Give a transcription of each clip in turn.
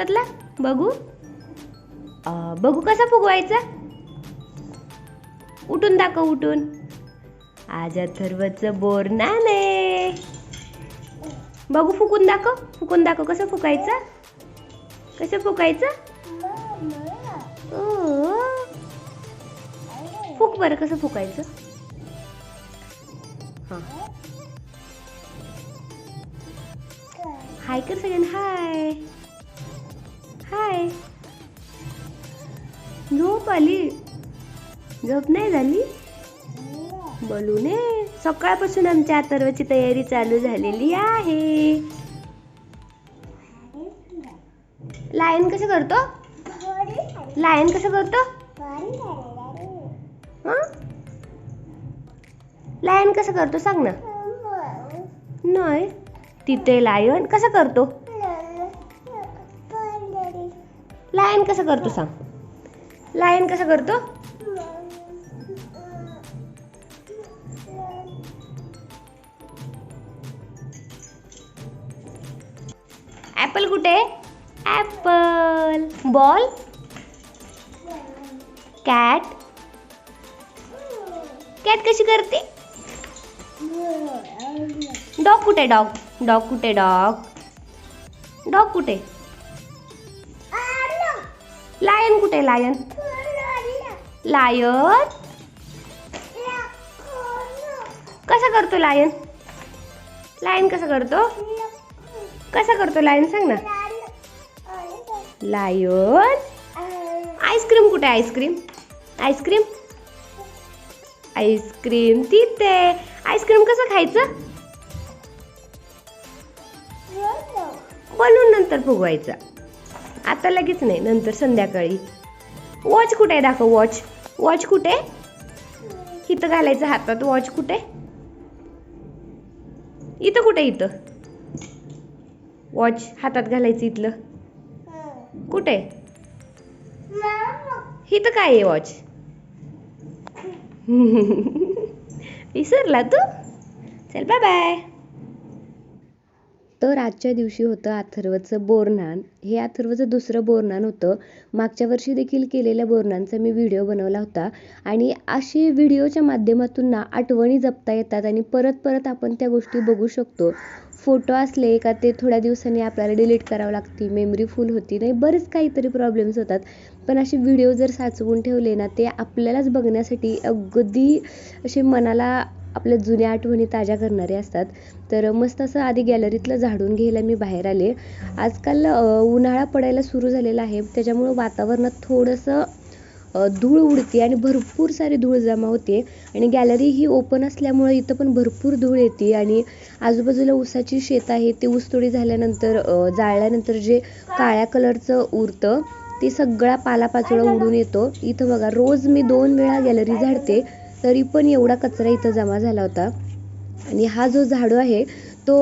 हातातला? बघू. बघू कसा फुगवायचा? उठून दाखव उठून. आज अथर्वचं बोरनान आहे. बघू फुकून दाखव. फुकून दाखव कसं फुकायचं कसं फुकायचं फुक बरं कसं फुकायचं हां. हाय कर सगळ्यांना हाय. हाय. झोप आली. झोप नाही झाली? बोलू ने. सकाळपासून आमच्या अथर्वची तयारी चालू झालेली आहे. लायन कसं करतो? लायन कसं करतो? लायन कसं करतो? सांग ना. नाही. तिथे लायन कसं करतो? लायन कसं करतो सांग. लायन कसं करतो? ऍपल कुठे? ऍपल बॉल कॅट कॅट कशी करते? डॉग कुठे? डॉग डॉग कुठे? डॉग डॉग कुठे? लायन कुठे लायन लायन कसं करतो लायन लायन कसं करतो? कसं करतो लायन सांग ना. लायन आईस्क्रीम कुठे ice cream ice cream ice cream तिथे. आईस्क्रीम कसं खायचं? बनवून नंतर फुगवायचं. आता लगेच नाही नंतर संध्याकाळी. वॉच कुठे आहे? दाखव वॉच वॉच कुठे? इथं घालायचं हातात. वॉच कुठे? इथं कुठे इथं? वॉच हातात घालायचं इथलं. कुठे? इथं काय आहे वॉच विसरला तू? चल बाय बाय तर आजच्या दिवशी होतं अथर्वचं बोरनान हे अथर्वचं दुसरं बोरनान होतं. मागच्या वर्षी देखील केलेल्या बोरनांचा मी व्हिडिओ बनवला होता. आणि असे व्हिडिओच्या माध्यमातून ना आठवणी जपता येतात आणि परत परत आपण त्या गोष्टी बघू शकतो. फोटो असले का ते थोड्या दिवसांनी आपल्याला डिलीट करावं लागते मेमरी फुल होती नाही बरेच काहीतरी प्रॉब्लेम्स होतात. पण असे व्हिडिओ जर साचवून ठेवले ना ते आपल्यालाच बघण्यासाठी अगदी असे मनाला आपल्या जुन्या आठवणी ताज्या करणारे असतात. तर मस्त असं आधी गॅलरीतलं झाडून घ्यायला मी बाहेर आले. आजकाल उन्हाळा पडायला सुरू झालेला आहे. त्याच्यामुळं वातावरणात थोडंसं धूळ उडते आणि भरपूर सारी धूळ जमा होते. आणि गॅलरी ही ओपन असल्यामुळे इथं पण भरपूर धूळ येते. आणि आजूबाजूला ऊसाची शेत आहे. ते ऊसतोडी झाल्यानंतर जाळल्यानंतर जे काळ्या कलरचं उरतं ते सगळा पालापाचोळा उडून येतो. इथं बघा रोज मी दोन वेळा गॅलरी झाडते. तरी पण एवढा कचरा इथं जमा झाला होता. आणि हा जो झाडू आहे तो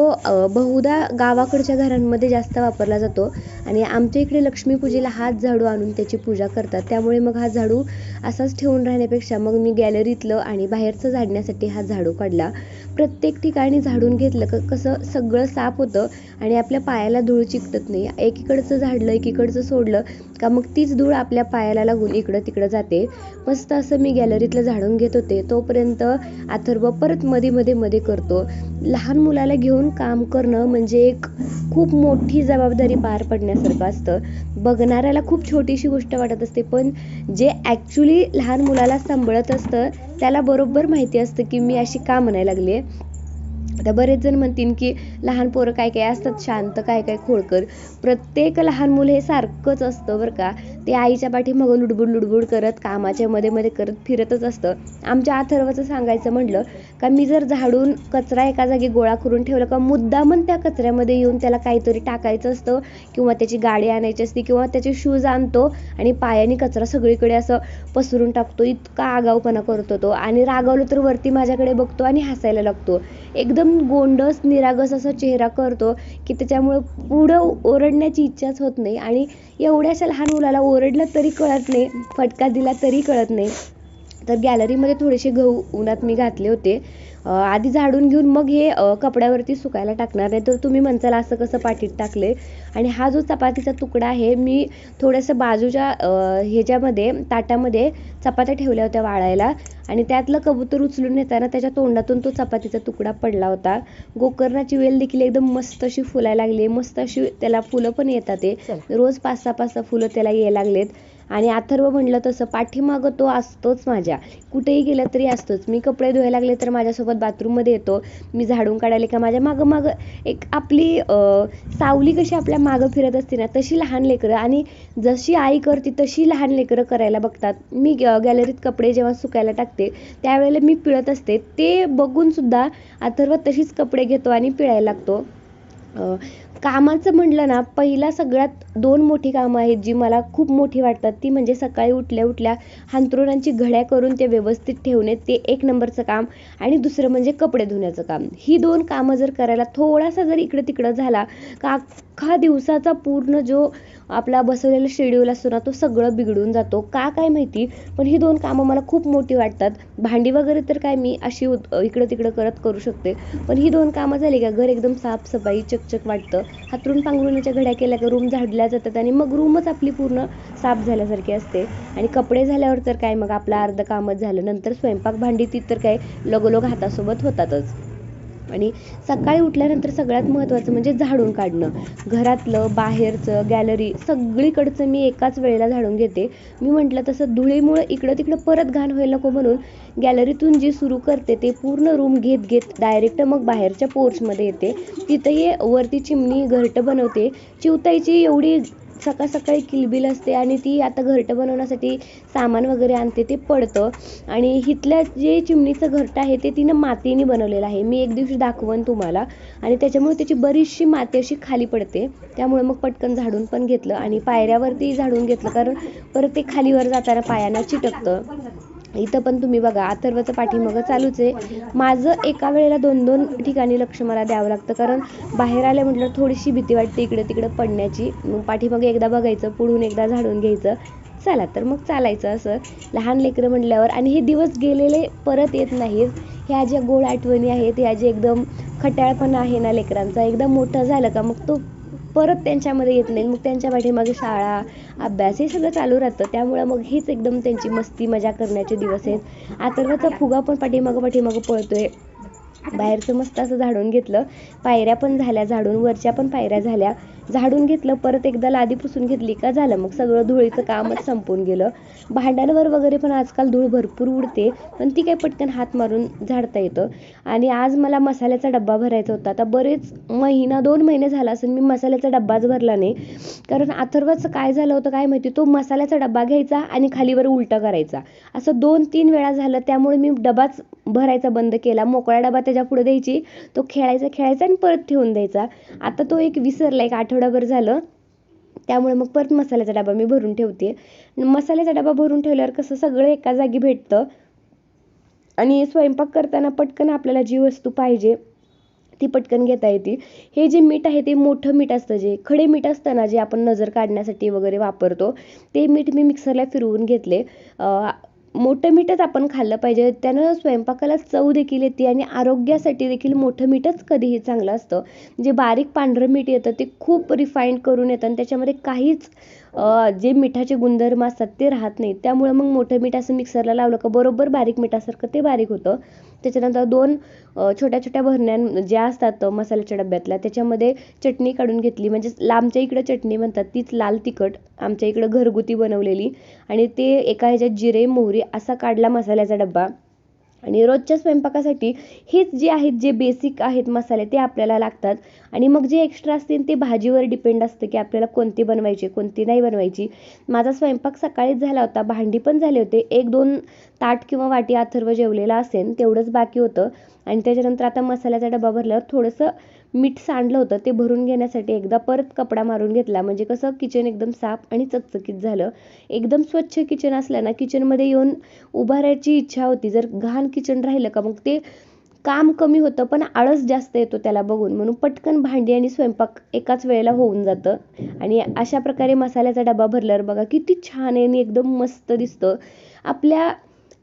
बहुधा गावाकडच्या घरांमध्ये जास्त वापरला जातो. आणि आमच्या इकडे लक्ष्मीपूजेला हाच झाडू आणून त्याची पूजा करतात. त्यामुळे मग हा झाडू असाच ठेवून राहण्यापेक्षा मग मी गॅलरीतलं आणि बाहेरचं झाडण्यासाठी हा झाडू काढला. प्रत्येक ठिकाणी झाडून घेतलं. क कसं सगळं साफ होतं आणि आपल्या पायाला धूळ चिकटत नाही. एकीकडचं झाडलं एकीकडचं सोडलं का मग तीच धूळ आपल्या पायाला लागून इकडं तिकडं जाते. मस्त असं मी गॅलरीतलं झाडून घेत होते. तोपर्यंत अथर्व परत मध्ये मध्ये मध्ये करतो. लहान मुलाला घेऊन काम करणं म्हणजे एक खूप मोठी जबाबदारी पार पडण्यासारखं असतं. बघणाऱ्याला खूप छोटीशी गोष्ट वाटत असते पण जे ॲक्च्युली लहान मुलाला सांभाळत असतं त्याला बरोबर माहिती असतं की मी अशी का म्हणायला लागले आता बरेच जण म्हणतील की लहान पोरं काय काय असतात शांत काय काय खोडकर. प्रत्येक लहान मुलं हे सारखंच असतं बरं का. ते आईच्या पाठीमागं लुडबुड लुडबुड करत कामाच्या मध्ये मध्ये करत फिरतच असतं. आमच्या अथर्वचं सांगायचं म्हटलं का मी जर झाडून कचरा एका जागी गोळा करून ठेवला का मुद्दामन त्या कचऱ्यामध्ये येऊन त्याला काहीतरी टाकायचं असतं किंवा त्याची गाडी आणायची असते किंवा त्याचे शूज आणतो आणि पायाने कचरा सगळीकडे असं पसरून टाकतो इतका आगाऊपणा करतो तो. आणि रागावलं तर वरती माझ्याकडे बघतो आणि हसायला लागतो. एकदम गोंडस निरागस असा चेहरा करतो की त्याच्यामुळं पुढं ओरडण्याची इच्छाच होत नाही. आणि एवढ्याशा लहान मुलाला ओरडलं तरी कळत नाही फटका दिला तरी कळत नाही. तर गॅलरीमध्ये थोडेसे गहू उन्हात मी घातले होते. आधी झाडून घेऊन मग हे कपड्यावरती सुकायला टाकणार आहे तर तुम्ही म्हणताल असं कसं पाठीत टाकले? आणि हा जो चपातीचा तुकडा आहे मी थोडंसं बाजूच्या ह्याच्यामध्ये ताटामध्ये चपात्या ठेवल्या होत्या वाळायला. आणि त्यातलं कबूतर उचलून येताना त्याच्या तोंडातून तो चपातीचा तुकडा पडला होता. गोकर्णाची वेल देखील एकदम मस्त अशी फुलायला लागली मस्त अशी त्याला फुलं पण येतात ते रोज पाच सहा पाच सहा फुलं त्याला यायला लागलेत. आणि अथर्व म्हणलं तसं पाठीमागं तो असतोच माझ्या. कुठेही गेलं तरी असतोच. मी कपडे धुवायला लागले तर माझ्यासोबत बाथरूममध्ये येतो. मी झाडून काढायला का माझ्या मागं मागं एक आपली सावली कशी आपल्या मागं फिरत असते ना तशी लहान लेकरं आणि जशी आई करते तशी लहान लेकरं करायला बघतात. मी गॅलरीत कपडे जेव्हा सुकायला टाकते त्यावेळेला मी पिळत असते. ते बघूनसुद्धा अथर्व तशीच कपडे घेतो आणि पिळायला लागतो. कामाचं म्हटलं ना पहिला सगळ्यात दोन मोठी कामं आहेत जी मला खूप मोठी वाटतात. ती म्हणजे सकाळी उठल्या उठल्या हांतरुणांची घड्या करून ते व्यवस्थित ठेवणे ते एक नंबरचं काम आणि दुसरं म्हणजे कपडे धुण्याचं काम. ही दोन कामं जर करायला थोडासा जर इकडं तिकडं झाला का अख्खा दिवसाचा पूर्ण जो आपला बसवलेला शेड्यूल असतो ना तो सगळं बिघडून जातो. का काय माहिती पण ही दोन कामं मला खूप मोठी वाटतात. भांडी वगैरे तर काय मी अशी इकडं तिकडं करत करू शकते पण ही दोन कामं झाली का घर एकदम साफसफाई चकचक वाटतं. हातरून पांघरुणाच्या घड्या केल्या का रूम झाडल्या जातात आणि मग रूमच आपली पूर्ण साफ झाल्यासारखी असते. आणि कपडे झाल्यावर तर काय मग आपलं अर्ध कामच झालं. नंतर स्वयंपाक भांडी ती तर काय लगोलग हातासोबत होतातच. आणि सकाळी उठल्यानंतर सगळ्यात महत्त्वाचं म्हणजे झाडून काढणं. घरातलं बाहेरचं गॅलरी सगळीकडचं मी एकाच वेळेला झाडून घेते. मी म्हटलं तसं धुळीमुळं इकडं तिकडं परत घाण व्हायला नको म्हणून गॅलरीतून जी सुरू करते ते पूर्ण रूम घेत घेत डायरेक्ट मग बाहेरच्या पोर्चमध्ये येते. तिथंही वरती चिमणी घरटं बनवते. चिवताईची एवढी सकाळ सकाळी किलबिल असते आणि ती आता घरटं बनवण्यासाठी सामान वगैरे आणते ते पडतं. आणि इथल्या जे चिमणीचं घरटं आहे ते तिनं मातीने बनवलेलं आहे. मी एक दिवशी दाखवन तुम्हाला. आणि त्याच्यामुळे त्याची बरीचशी माती अशी खाली पडते. त्यामुळे मग पटकन झाडून पण घेतलं आणि पायऱ्यावरती झाडून घेतलं. कारण परत ते खालीवर जाताना पायांना चिटकतं. इथं पण तुम्ही बघा अथर्वचं पाठीमागं चालूच आहे. माझं एका वेळेला दोन दोन ठिकाणी लक्ष मला द्यावं लागतं कारण बाहेर आल्या म्हटलं थोडीशी भीती वाटते इकडं तिकडं पडण्याची. मग पाठीमागं एकदा बघायचं पुढून एकदा झाडून घ्यायचं. चला तर मग चालायचं असं. लहान लेकरं म्हटल्यावर आणि हे दिवस गेलेले परत येत नाहीत. ह्या ज्या गोड आठवणी आहेत ह्या जे एकदम खट्याळपणा आहे ना लेकरांचा एकदा मोठं झालं का मग तो परत त्यांच्यामध्ये येत नाही मग त्यांच्या पाठीमागे शाळा अभ्यास हे सगळं चालू राहतं. त्यामुळं मग हेच एकदम त्यांची मस्ती मजा करण्याचे दिवस आहेत. अथर्वचा फुगा पण पाठीमागं पाठीमागं पळतोय. बाहेरचं मस्त असं झाडून घेतलं. पायऱ्या पण झाल्या झाडून वरच्या पण पायऱ्या झाल्या. झाडून घेतलं परत एकदा लादी पुसून घेतली का झालं. मग सगळं धुळीचं कामच संपून गेलं. भांड्यांवर वगैरे पण आजकाल धूळ भरपूर उडते पण ती काय पटकन हात मारून झाडता येतं. आणि आज मला मसाल्याचा डब्बा भरायचा होता. आता बरेच महिना दोन महिने झाला असेल मी मसाल्याचा डब्बाच भरला नाही. कारण अथर्वाचं काय झालं होतं काय माहिती? तो मसाल्याचा डब्बा घ्यायचा आणि खालीवर उलटा करायचा. असं दोन तीन वेळा झालं. त्यामुळे मी डबाच भरायचा बंद केला. मोकळा डबा त्याच्या पुढे द्यायची. तो खेळायचा खेळायचा आणि परत ठेवून द्यायचा. आता तो एक विसरला एक आठवडाभर झालं. त्यामुळे मग परत मसाल्याचा डबा मी भरून ठेवते. मसाल्याचा डबा भरून ठेवल्यावर कसं सगळं एका जागी भेटतं. आणि स्वयंपाक करताना पटकन आपल्याला जी वस्तू पाहिजे ती पटकन घेता येते. हे जे मीठ आहे ते मोठं मीठ असतं जे. खडे मीठ असतं ना जे आपण नजर काढण्यासाठी वगैरे वापरतो ते मीठ मी मिक्सरला फिरवून घेतले. मोठं मीठच आपण खाल्लं पाहिजे. त्यानं स्वयंपाकाला चव देखील येते आणि आरोग्यासाठी देखील मोठं मीठच कधीही चांगलं असतं. जे बारीक पांढरं मीठ येतं ते खूप रिफाईंड करून येतं आणि त्याच्यामध्ये काहीच जे मिठाचे गुणधर्म असतात ते राहत नाहीत. त्यामुळे मग मोठं मीठ असं मिक्सरला लावलं का बरोबर बारीक मिठासारखं ते बारीक होतं. त्याच्यानंतर दोन छोट्या छोट्या भरण्या ज्या असतात मसाल्याच्या डब्यातल्या त्याच्यामध्ये चटणी काढून घेतली. म्हणजे लांबच्या इकडं चटणी म्हणतात तीच लाल तिखट आमच्या इकडं घरगुती बनवलेली. आणि ते एका ह्याच्यात जिरे मोहरी असा काढला मसाल्याचा डब्बा. आणि रोजच्या स्वयंपाकासाठी हेच जे आहेत जे बेसिक आहेत मसाले ते आपल्याला लागतात. आणि मग जे एक्स्ट्रा असतील ते भाजीवर डिपेंड असतं की आपल्याला कोणती बनवायची कोणती नाही बनवायची. माझा स्वयंपाक सकाळीच झाला होता भांडी पण झाले होते. एक दोन ताट किंवा वाटी अथर्व जेवलेला असेल तेवढंच बाकी होतं. आणि त्याच्यानंतर आता मसाल्याचा डबा भरल्यावर थोडंसं मीठ सांडलं होतं ते भरून घेण्यासाठी एकदा परत कपडा मारून घेतला. म्हणजे कसं किचन एकदम साफ आणि चकचकीत झालं. एकदम स्वच्छ किचन असलं ना किचनमध्ये येऊन उभारायची इच्छा होती. जर घाण किचन राहिलं का मग ते काम कमी होतं पण आळस जास्त येतो त्याला बघून. म्हणून पटकन भांडी आणि स्वयंपाक एकाच वेळेला होऊन जातं. आणि अशा प्रकारे मसाल्याचा डबा भरल्यावर बघा किती छान आहे आणि एकदम मस्त दिसतं. आपल्या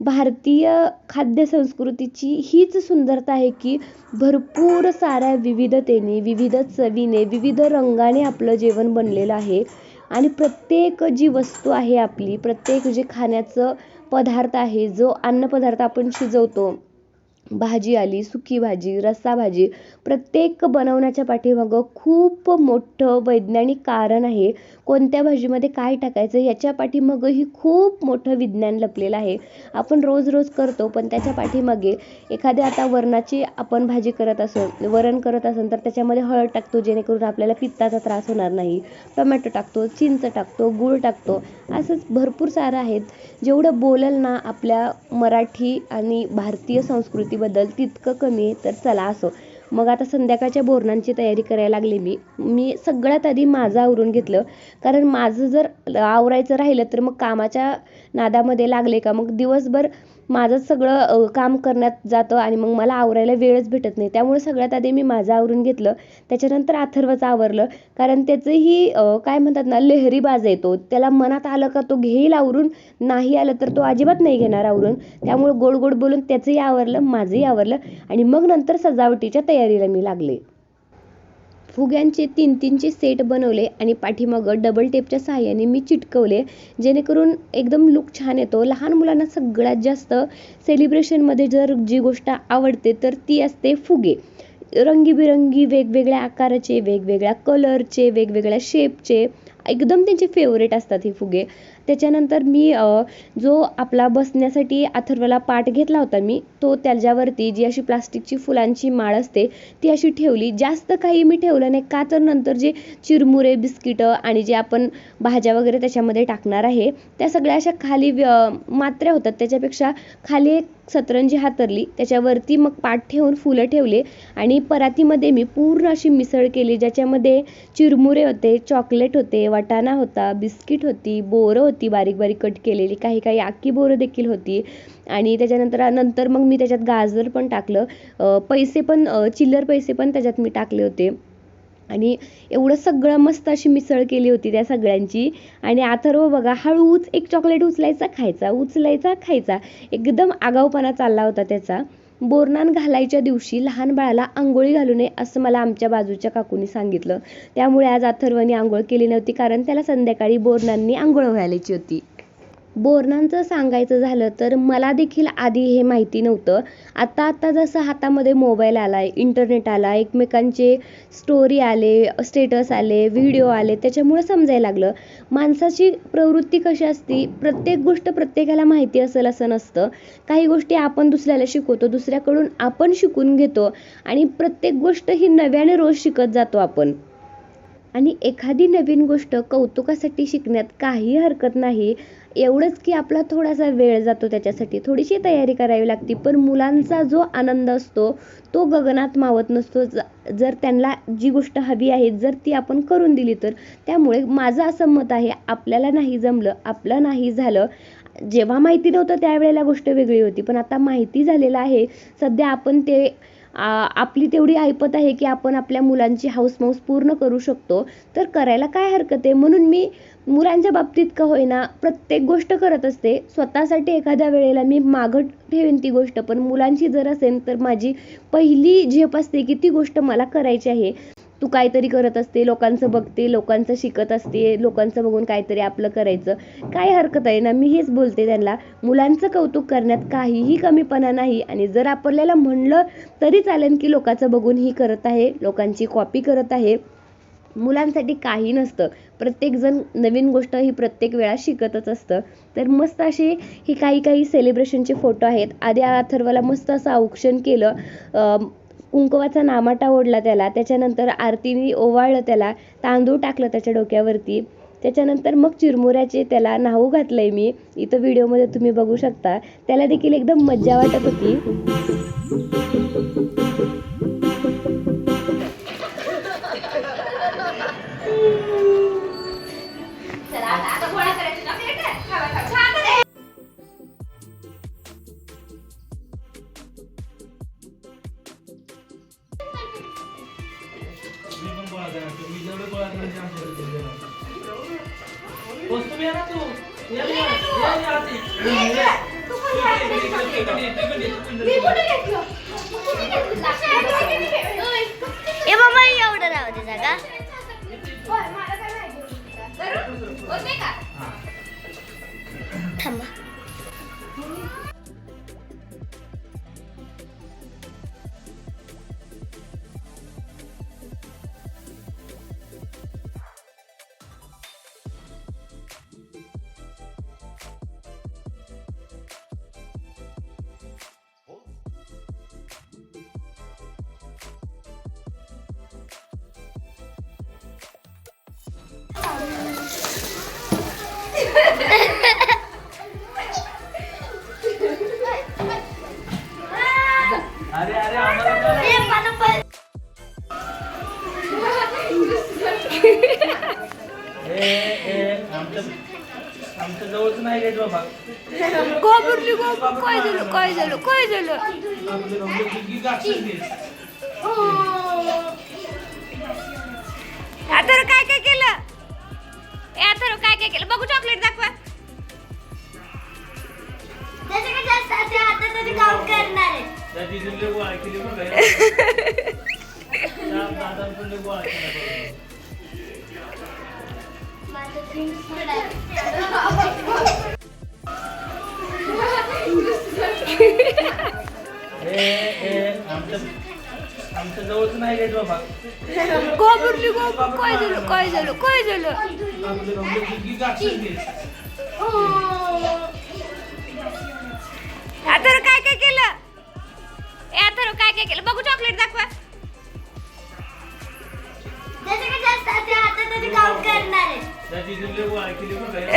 भारतीय खाद्यसंस्कृतीची हीच सुंदरता आहे की भरपूर साऱ्या विविधतेने विविध चवीने विविध रंगाने आपलं जेवण बनलेलं आहे. आणि प्रत्येक जी वस्तू आहे आपली प्रत्येक जे खाण्याचं पदार्थ आहे जो अन्नपदार्थ आपण शिजवतो भाजी आली सुकी भाजी रस्सा भाजी प्रत्येक बनवण्याच्या पाठीमागं खूप मोठं वैज्ञानिक कारण आहे. कोणत्या भाजीमध्ये काय टाकायचं याच्या पाठीमागंही खूप मोठं विज्ञान लपलेलं आहे. आपण रोज रोज करतो पण त्याच्या पाठीमागे एखाद्या आता वरणाची आपण भाजी करत असो वरण करत असेल तर त्याच्यामध्ये हळद टाकतो जेणेकरून आपल्याला पित्ताचा त्रास होणार नाही. टोमॅटो टाकतो चिंच टाकतो गूळ टाकतो असंच भरपूर सारं आहेत. जेवढं बोलल ना आपल्या मराठी आणि भारतीय संस्कृती बदल तितकं कमी तर चला असो. मग आता संध्याकाळच्या बोरणांची तयारी करायला लागले मी. मी सगळ्यात आधी माझं आवरून घेतलं. कारण माझं जर आवरायचं राहिलं तर मग कामाच्या नादामध्ये लागले का? मग दिवसभर माझंच सगळं काम करण्यात जातं आणि मग मला आवरायला वेळच भेटत नाही. त्यामुळे सगळ्यात आधी मी माझं आवरून घेतलं. त्याच्यानंतर अथर्वचं आवरलं. कारण त्याचंही काय म्हणतात ना लहरी बाज येतो. त्याला मनात आलं का तो घेईल आवरून नाही आलं तर तो अजिबात नाही घेणार आवरून. त्यामुळे गोड गोड बोलून त्याचंही आवरलं माझंही आवरलं आणि मग नंतर सजावटीच्या तयारीला मी लागले. फुग्यांचे तीन तीनचे सेट बनवले आणि पाठीमागं डबल टेपच्या सहाय्याने मी चिटकवले जेणेकरून एकदम लुक छान येतो. लहान मुलांना सगळ्यात जास्त सेलिब्रेशनमध्ये जर जी गोष्ट आवडते तर ती असते फुगे. रंगीबिरंगी वेगवेगळ्या आकाराचे वेगवेगळ्या कलरचे वेगवेगळ्या शेपचे एकदम त्यांचे फेवरेट असतात हे फुगे. त्याच्यानंतर मी जो आपला बसण्यासाठी अथर्वला पाट घेतला होता मी तो त्याच्यावरती जी अशी प्लास्टिकची फुलांची माळ असते ती अशी ठेवली. जास्त काही मी ठेवलं नाही का तर नंतर जे चिरमुरे बिस्किटं आणि जे आपण भाज्या वगैरे त्याच्यामध्ये टाकणार आहे त्या सगळ्या अशा खाली व्य- मात्र्या होतात. त्याच्यापेक्षा खाली एक सतरंजी हातरली त्याच्यावरती मग पाठ ठेवून फुलं ठेवले आणि परातीमध्ये मी पूर्ण अशी मिसळ केली ज्याच्यामध्ये चिरमुरे होते चॉकलेट होते वाटाणा होता बिस्किट होती बोरं होती होती बारीक बारीक कट केलेली काही काही अख्खी बोरं देखील होती. आणि त्याच्यानंतर नंतर मग मी त्याच्यात गाजर पण टाकलं. अं, पैसे पण चिल्लर पैसे पण त्याच्यात मी टाकले होते. आणि एवढं सगळं मस्त अशी मिसळ केली होती त्या सगळ्यांची. आणि अथर्व बघा हळूच एक चॉकलेट उचलायचा खायचा उचलायचा खायचा. एकदम आगाऊपणा चालला होता त्याचा. बोरनान घालायच्या दिवशी लहान बाळाला आंघोळी घालू नये असं मला आमच्या बाजूच्या काकूनी सांगितलं. त्यामुळे आज अथर्वने आंघोळ केली नव्हती कारण त्याला संध्याकाळी बोरणांनी आंघोळ घालायची होती. बोरणांचं सांगायचं झालं तर मला देखील आधी हे माहिती नव्हतं. आता आता जसं हातामध्ये मोबाईल आला आहे इंटरनेट आला एकमेकांचे स्टोरी आले स्टेटस आले व्हिडिओ आले त्याच्यामुळं समजायला लागलं. माणसाची प्रवृत्ती कशी असती प्रत्येक गोष्ट प्रत्येकाला माहिती असेल असं नसतं. काही गोष्टी आपण दुसऱ्याला शिकवतो दुसऱ्याकडून आपण शिकून घेतो आणि प्रत्येक गोष्ट ही नव्याने रोज शिकत जातो आपण. आणि एखादी नवीन गोष्ट कौतुकासाठी शिकण्यात काही हरकत नाही. एवढंच की आपला थोडासा वेळ जातो त्याच्यासाठी. थोडीशी तयारी करावी लागते. पण मुलांचा जो आनंद असतो तो गगनात मावत नसतो. जर त्यांना जी गोष्ट हवी आहे जर ती आपण करून दिली तर. त्यामुळे माझं असं मत आहे आपल्याला नाही जमलं आपलं नाही झालं. जेव्हा माहिती नव्हतं त्यावेळेला गोष्ट वेगळी होती. पण आता माहिती झालेलं आहे. सध्या आपण ते आपली तेवढी ऐपत आहे की आपण आपल्या मुलांची हाऊसमाऊस पूर्ण करू शकतो. तर करायला काय हरकत आहे? म्हणून मी मुलांच्या बाबतीत का होईना प्रत्येक गोष्ट करत असते. स्वतःसाठी एखाद्या वेळेला मी मागं ठेवेन ती गोष्ट पण मुलांची जर असेल तर माझी पहिली झेप असते की ती गोष्ट मला करायची आहे. तू काहीतरी करत असते लोकांचं बघते लोकांचं शिकत असते लोकांचं बघून काहीतरी आपलं करायचं. काय हरकत आहे ना? मी हेच बोलते त्यांना मुलांचं कौतुक करण्यात काहीही कमीपणा नाही आणि जर आपल्याला म्हणलं तरी चालेल की लोकांचं बघून ही करत आहे लोकांची कॉपी करत आहे. मुलांसाठी काही नसतं. प्रत्येकजण नवीन गोष्ट ही प्रत्येक वेळा शिकतच असतं. तर मस्त असे हे काही काही सेलिब्रेशनचे फोटो आहेत. आधी अथर्वला मस्त असं औक्षण केलं. अं, कुंकवाचा नामाटा ओढला त्याला. त्याच्यानंतर आरतीने ओवाळलं त्याला तांदूळ टाकलं त्याच्या डोक्यावरती. त्याच्यानंतर मग चिरमुऱ्याचे त्याला नाहू घातलंय मी. इथं व्हिडिओमध्ये तुम्ही बघू शकता. त्याला देखील एकदम मज्जा वाटत होती. करायचो मी जेवढे गोळा करायचे आमच्याकडे ते देणार. बस तुम्ही या ना तू ये ना, ये ना आरती. ये. मी कुठे घेतलं? कुठे घेतलं? ए बाबा एवढं राहू दे जागा होय, मला काय माहिती. आमच्या आमच्या जवळच नाही रेट बाबा घाबरली बाबा काय झालं काय झालं काय झालं आता काय काय केलं आता काय काय केलं बघू चॉकलेट दाखवा करणार बाबा काय झालं काय झालं काय झालं काय काय केलं? ए काय काय केलं? बघू चॉकलेट दाखवा. तरी काम करणार आहे.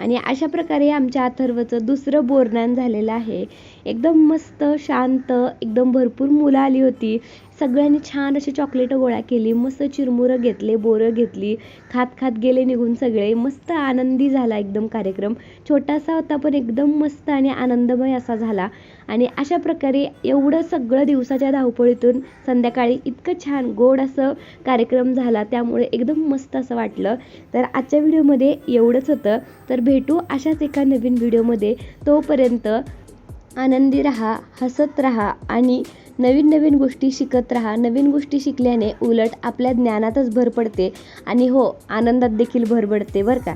आणि अशा प्रकारे आमच्या अथर्वचं दुसरं बोरनान झालेलं आहे. एकदम मस्त शांत एकदम भरपूर मुलं आली होती. सगळ्यांनी छान अशी चॉकलेट गोळा केली मस्त चिरमुरं घेतले बोरं घेतली खात खात गेले निघून सगळे. मस्त आनंदी झाला एकदम कार्यक्रम. छोटासा होता पण एकदम मस्त आणि आनंदमय असा झाला. आणि अशा प्रकारे एवढं सगळं दिवसाच्या धावपळीतून संध्याकाळी इतकं छान गोड असं कार्यक्रम झाला त्यामुळे एकदम मस्त असं वाटलं. तर आजच्या व्हिडिओमध्ये एवढंच होतं. तर भेटू अशाच एका नवीन व्हिडिओमध्ये. तोपर्यंत आनंदी राहा हसत राहा आणि नवीन नवीन गोष्टी शिकत राहा. नवीन गोष्टी शिकल्याने उलट आपल्या ज्ञानातच भर पडते. आणि हो आनंदात देखील भर पडते बरं का?